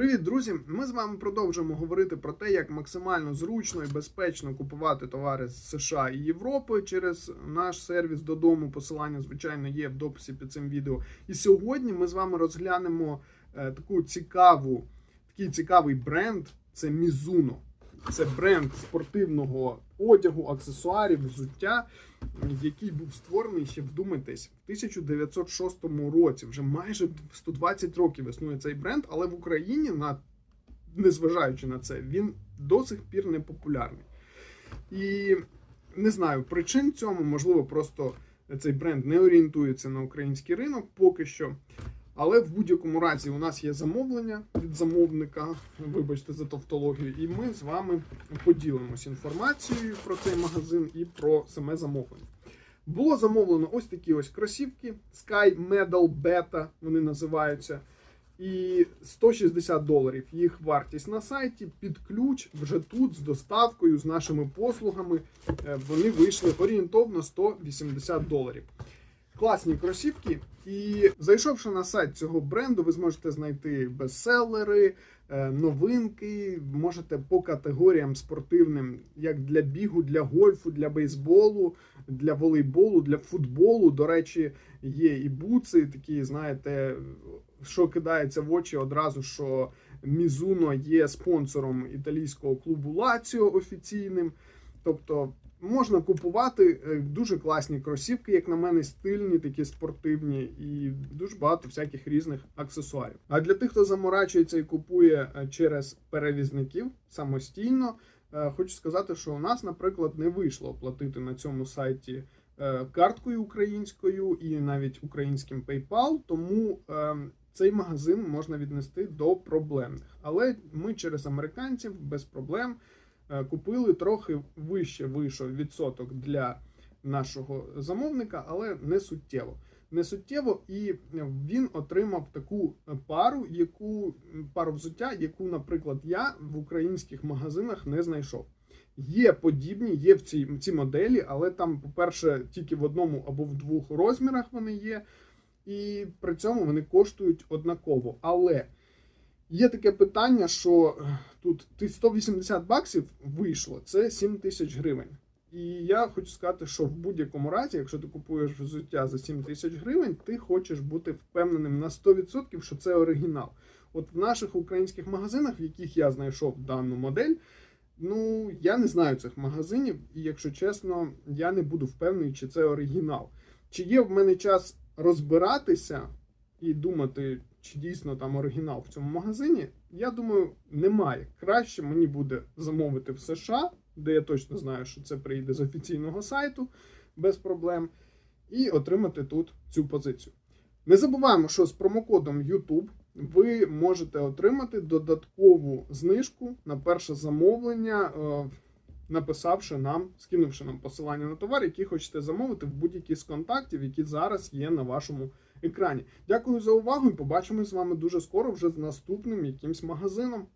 Привіт, друзі! Ми з вами продовжуємо говорити про те, як максимально зручно і безпечно купувати товари з США і Європи через наш сервіс додому. Посилання, звичайно, є в дописі під цим відео. І сьогодні ми з вами розглянемо е, таку цікаву, такий цікавий бренд. Це Mizuno. Це бренд спортивного одягу, аксесуарів, взуття, який був створений ще вдумайтесь в 1906 році. Вже майже 120 років існує цей бренд, але в Україні, на незважаючи на це, він до сих пір не популярний. І не знаю причин цьому, можливо, просто цей бренд не орієнтується на український ринок поки що. Але в будь-якому разі у нас є замовлення від замовника, вибачте за тавтологію, і ми з вами поділимось інформацією про цей магазин і про саме замовлення. Було замовлено ось такі ось кросівки Sky Medal Beta, вони називаються. І 160 доларів їх вартість на сайті під ключ вже тут з доставкою, з нашими послугами. е, Вони вийшли орієнтовно 180 доларів. Класні кросівки. І зайшовши на сайт цього бренду, ви зможете знайти бестселери, е, новинки. Можете по категоріям спортивним, як для бігу, для гольфу, для бейсболу, для волейболу, для футболу. До речі, є і буци, такі, знаєте, що кидається в очі одразу, що Мізуно є спонсором італійського клубу Лаціо офіційним. Тобто можна купувати е, дуже класні кросівки, як на мене, стильні, такі спортивні, і дуже багато всяких різних аксесуарів. А для тих, хто заморачується і купує е, через перевізників самостійно, е, хочу сказати, що у нас, наприклад, не вийшло оплатити на цьому сайті карткою українською і навіть українським PayPal, тому цей магазин можна віднести до проблемних. Але ми через американців без проблем купили трохи вище вийшов відсоток для нашого замовника, але не суттєво. Не суттєво, і він отримав таку пару, яку пару взуття, яку, наприклад, я в українських магазинах не знайшов. Є подібні, є в цій ці моделі, але там, по-перше, тільки в одному або в двох розмірах вони є, і при цьому вони коштують однаково. Але є таке питання, що е, тут ти 180 баксів вийшло, це 7 тисяч гривень. І я хочу сказати, що в будь-якому разі, якщо ти купуєш взуття за 7 тисяч гривень, ти хочеш бути впевненим на 100%, що це оригінал. От в наших українських магазинах, в яких я знайшов дану модель, ну я не знаю цих магазинів, і якщо чесно, я не буду впевнений, чи це оригінал. Чи є в мене час розбиратися і думати, чи дійсно там оригінал в цьому магазині? Я думаю, немає. Краще мені буде замовити в США, де я точно знаю, що це прийде з офіційного сайту без проблем, і отримати тут цю позицію. Не забуваємо, що з промокодом YouTube ви можете отримати додаткову знижку на перше замовлення, е, написавши нам, скинувши нам посилання на товар, який хочете замовити в будь-який з контактів, які зараз є на вашому екрані. Дякую за увагу і побачимось з вами дуже скоро вже з наступним якимсь магазином.